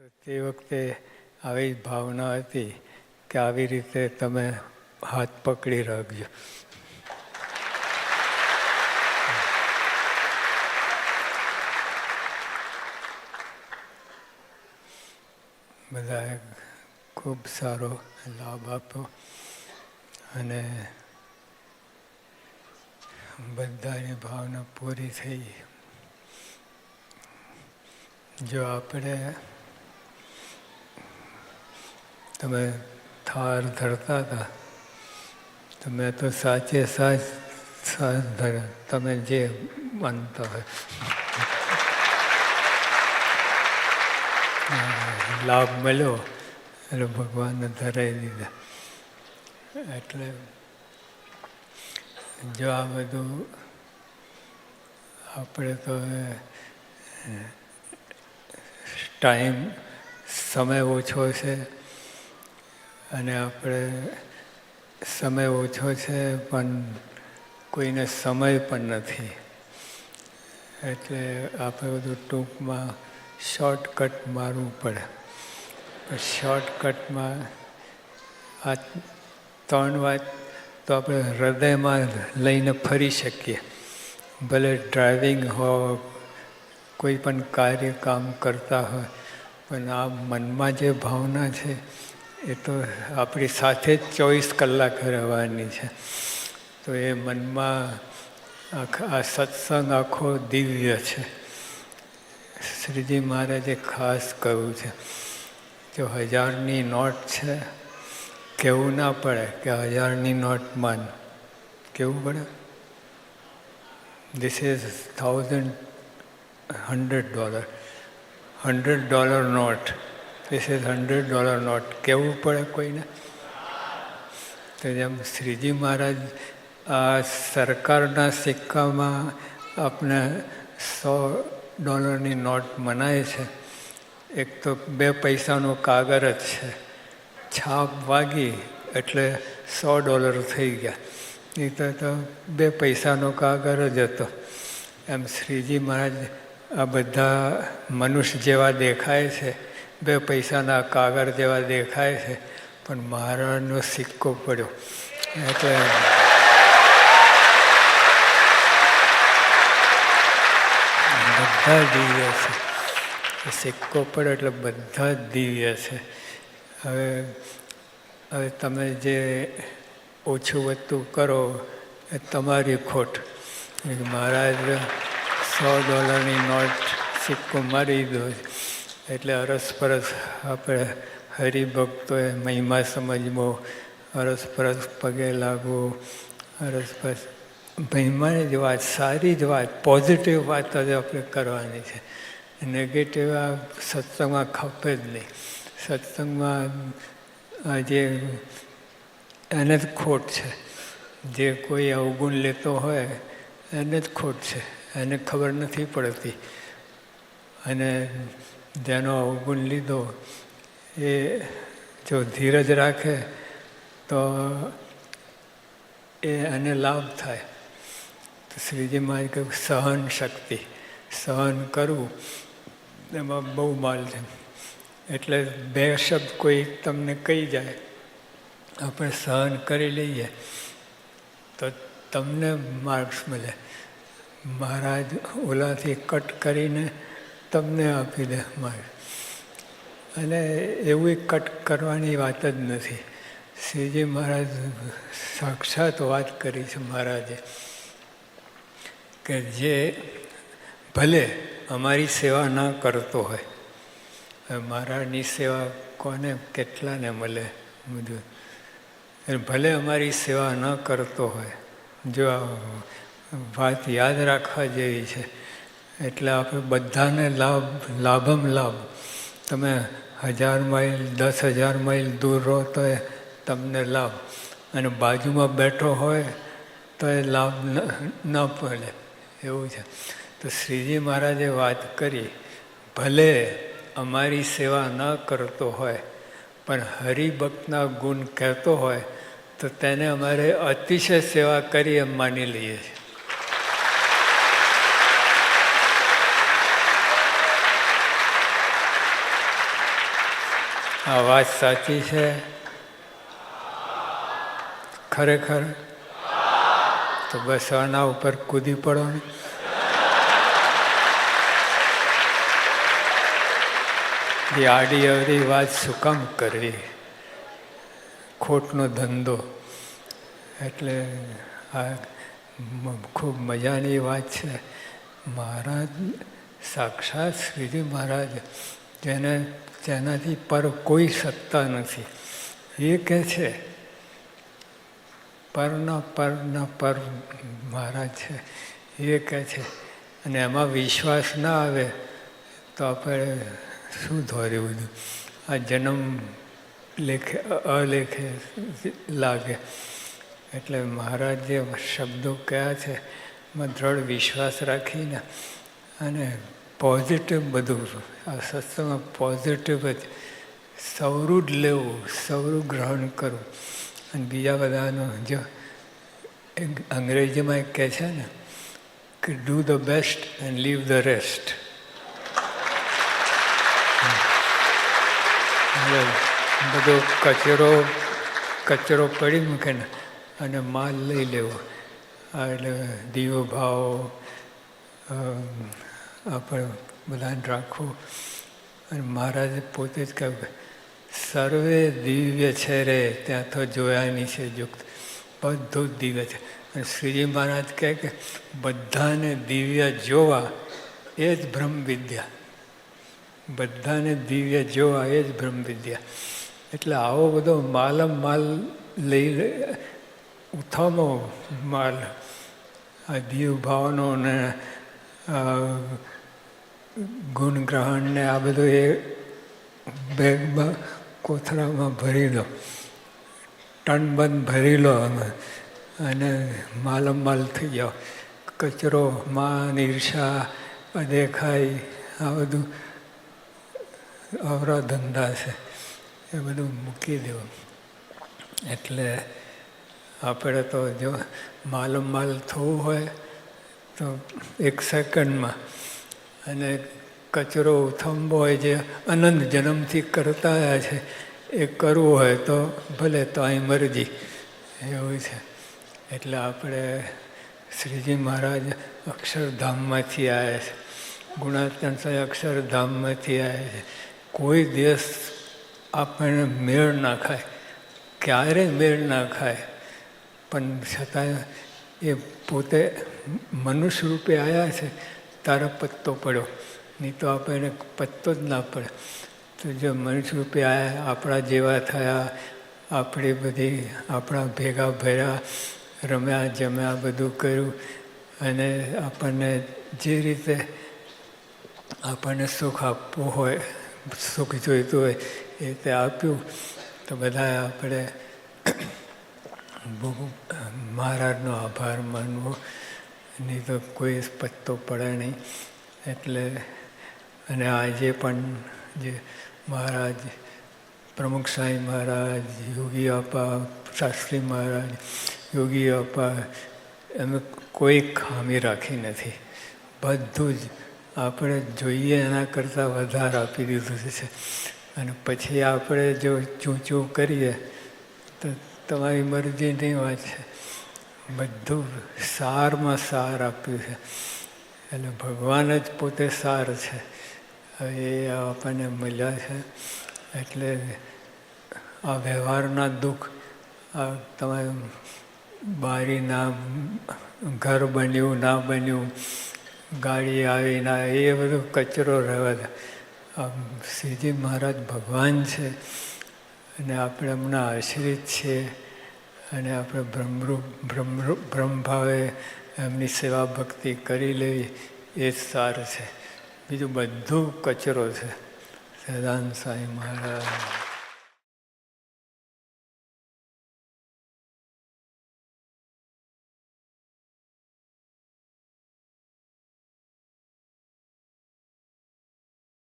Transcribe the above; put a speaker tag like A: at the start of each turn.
A: તો વખતે આવી ભાવના હતી કે આવી રીતે તમે હાથ પકડી રાખજો. બધાએ ખૂબ સારો લાભ આપ્યો અને બધાની ભાવના પૂરી થઈ. જો આપણે તમે થાર ધરતા હતા. તો મેં તો સાચે સાચ સાચ ધર્યા તમે જે માનતા હોય. લાભ મળ્યો. એટલે ભગવાનને ધરાઈ દીધા. એટલે જો આ બધું આપણે તો ટાઈમ, સમય ઓછો છે. અને આપણે સમય ઓછો છે, પણ કોઈને સમય પણ નથી. એટલે આપણે બધું ટૂંકમાં શોર્ટકટ મારવું પડે. શોર્ટકટમાં આ ત્રણ વાત તો આપણે હૃદયમાં લઈને ફરી શકીએ. ભલે ડ્રાઇવિંગ હોય, કોઈ પણ કાર્ય કામ કરતા હોય, પણ આ મનમાં જે ભાવના છે એ તો આપણી સાથે જ ચોવીસ કલાક રહેવાની છે. તો એ મનમાં આ સત્સંગ આખો દિવ્ય છે. શ્રીજી મહારાજે ખાસ કહ્યું છે, જો હજારની નોટ છે, કેવું ના પડે કે હજારની નોટ માન. કેવું પડે? This is thousand hundred dollar hundred dollar note this is hundred dollar note કહેવું પડે કોઈને? તો જેમ શ્રીજી મહારાજ, આ સરકારના સિક્કામાં આપણે સો ડોલરની નોટ મનાય છે. એક તો બે પૈસાનો કાગળ જ છે. છાપ વાગી એટલે સો ડોલર થઈ ગયા. એ તો બે પૈસાનો કાગળ જ હતો. એમ શ્રીજી મહારાજ, આ બધા મનુષ્ય જેવા દેખાય છે. બે પૈસાના કાગળ જેવા દેખાય છે, પણ મહારાજનો સિક્કો પડ્યો. એટલે બધા દિવ્ય છે. સિક્કો પડે એટલે બધા દિવ્ય છે. હવે હવે તમે જે ઓછું વધતું કરો, એ તમારી ખોટ. મહારાજ સો ડોલરની નોટ સિક્કો મારી દો એટલે અરસપરસ આપણે હરિભક્તોએ મહિમા સમજવો, અરસપરસ પગે લાગવું, અરસપરસ મહિમાની જ વાત, સારી જ વાત પોઝિટિવ વાત જ આપણે કરવાની છે. નેગેટિવ આ સત્સંગમાં ખપે જ નહીં. સત્સંગમાં જે એને જ ખોટ છે. જે કોઈ અવગુણ લેતો હોય, એને જ ખોટ છે. એને ખબર નથી પડતી. અને જેનો અવગુણ લીધો એ જો ધીરજ રાખે તો એ એને લાભ થાય. તો શ્રીજી મહારાજ કહ્યું સહન શક્તિ, સહન કરવું. એમાં બહુ માલ છે. એટલે બે શબ્દ કોઈ તમને કહી જાય, આપણે સહન કરી લઈએ, તો તમને માર્ક્સ મળે. મહારાજ ઓલાથી કટ કરીને તમને આપી દે મારે. અને એવું કટ કરવાની વાત જ નથી. શ્રીજી મહારાજ સાક્ષાત વાત કરી છે મહારાજે, કે જે ભલે અમારી સેવા ના કરતો હોય મહારાજની સેવા કોને, કેટલાને મળે બધું? ભલે અમારી સેવા ન કરતો હોય, જો વાત યાદ રાખવા જેવી છે એટલે આપણે બધાને લાભ, લાભમ લાભ. તમે હજાર માઇલ, દસ હજાર માઇલ દૂર રહો તો એ તમને લાભ. અને બાજુમાં બેઠો હોય તો એ લાભ ન પડે. એવું છે. તો શ્રીજી મહારાજે વાત કરી, ભલે અમારી સેવા ન કરતો હોય, પણ હરિભક્તના ગુણ કહેતો હોય, તો તેને અમારે અતિશય સેવા કરી એમ માની લઈએ છીએ. આ વાત સાચી છે ખરેખર તો બસ આના ઉપર કૂદી પડો ને આડી અવડી વાત શું કામ કરવી ખોટનો ધંધો એટલે આ ખૂબ મજાની વાત છે મહારાજ સાક્ષાત શ્રીજી મહારાજ જેને જેનાથી પર કોઈ સત્તા નથી. એ કહે છે પરના પરના પર મહારાજ. છે એ કહે છે, અને એમાં વિશ્વાસ ના આવે તો આપણે શું ધોર્યું બધું? આ જન્મ લેખે, અલેખે લાગે. એટલે મહારાજ જે શબ્દો કયા છે, એમાં દ્રઢ વિશ્વાસ રાખીને અને પોઝિટિવ બધું. આ સત્સંગમાં પોઝિટિવ જ સૌરું જ લેવું સૌરું ગ્રહણ કરવું. અને બીજા બધાનો જો અંગ્રેજીમાં એક કહે છે ને કે do the best and leave the rest બધો કચરો કચરો પડી મૂકે ને અને માલ લઈ લેવો. એટલે દીવો ભાવ આપણે બધાને રાખવું. અને મહારાજે પોતે જ કહ્યું સર્વે દિવ્ય છે રે, ત્યાં તો જોયાની છે યુક્ત. બધું જ દિવ્ય છે. અને શ્રીજી મહારાજ કહે કે બધાને દિવ્ય જોવા એ જ બ્રહ્મ વિદ્યા બધાને દિવ્ય જોવા એ જ બ્રહ્મ વિદ્યા એટલે આવો બધો માલમ માલ લઈ ઉથામો માલ. આ દીવ ભાવનો ને ગુણગ્રહણ ને આ બધું એ બેગમાં કોથળામાં ભરી લો. ટનબંધ ભરી લો અને માલમ માલ થઈ જાઓ કચરો, માન, ઈર્ષા અદેખાઈ આ બધું અવરા ધંધા છે. એ બધું મૂકી દેવું. એટલે આપણે તો જો માલમ માલ થવું હોય તો એક સેકન્ડમાં અને કચરો ઉથંબો હોય જે અનંત જન્મથી કરતા આવ્યા છે, એ કરવું હોય તો ભલે તો અહીં મરજી. એવું છે. એટલે આપણે શ્રીજી મહારાજ અક્ષરધામમાંથી આવ્યા છે. ગુણાત્મક સાહેબ અક્ષરધામમાંથી આવ્યા છે. કોઈ દેશ આપણને મેળ ના ખાય. ક્યારે મેળ ના ખાય? પણ છતાં એ પોતે મનુષ્ય રૂપે આવ્યા છે, તારો પત્તો પડ્યો. નહીં તો આપણે પત્તો જ ના પડે. તો જો મનુષ્ય રૂપે આવ્યા આપણા જેવા થયા, આપણી બધી આપણા ભેગા ભર્યા, રમ્યા, જમ્યા, બધું કર્યું, અને આપણને જે રીતે આપણને સુખ આપવું હોય, સુખ જોઈતું હોય, એ રીતે આપ્યું, તો બધા આપણે મહારાજનો આભાર માનવો. નહીં તો કોઈ પત્તો પડે નહીં. એટલે, અને આજે પણ જે મહારાજ, પ્રમુખ સાંઈ મહારાજ, યોગી આપા, શાસ્ત્રી મહારાજ, યોગી આપા એમ કોઈ ખામી રાખી નથી. બધું જ આપણે જોઈએ એના કરતાં વધારે આપી દીધું છે. અને પછી આપણે જો ચૂં કરીએ, તો તમારી મરજીની વાત છે. બધું સારમાં સાર આપ્યું છે. એટલે ભગવાન જ પોતે સાર છે. એ આપણને મળ્યા છે. એટલે આ વ્યવહારના દુઃખ, આ તમારે બારીના ઘર બન્યું, ના બન્યું, ગાડી આવી ના, એ બધું કચરો રહેવા દે. શ્રીજી મહારાજ ભગવાન છે. અને આપણે એમના આશ્રિત છીએ અને આપણે બ્રહ્મરૂપ બ્રહ્મરૂપ, બ્રહ્મભાવે એમની સેવા ભક્તિ કરી લેવી એ જ સાર છે. બીજું બધું કચરો છે. સદાન સાંઈ મહારાજ.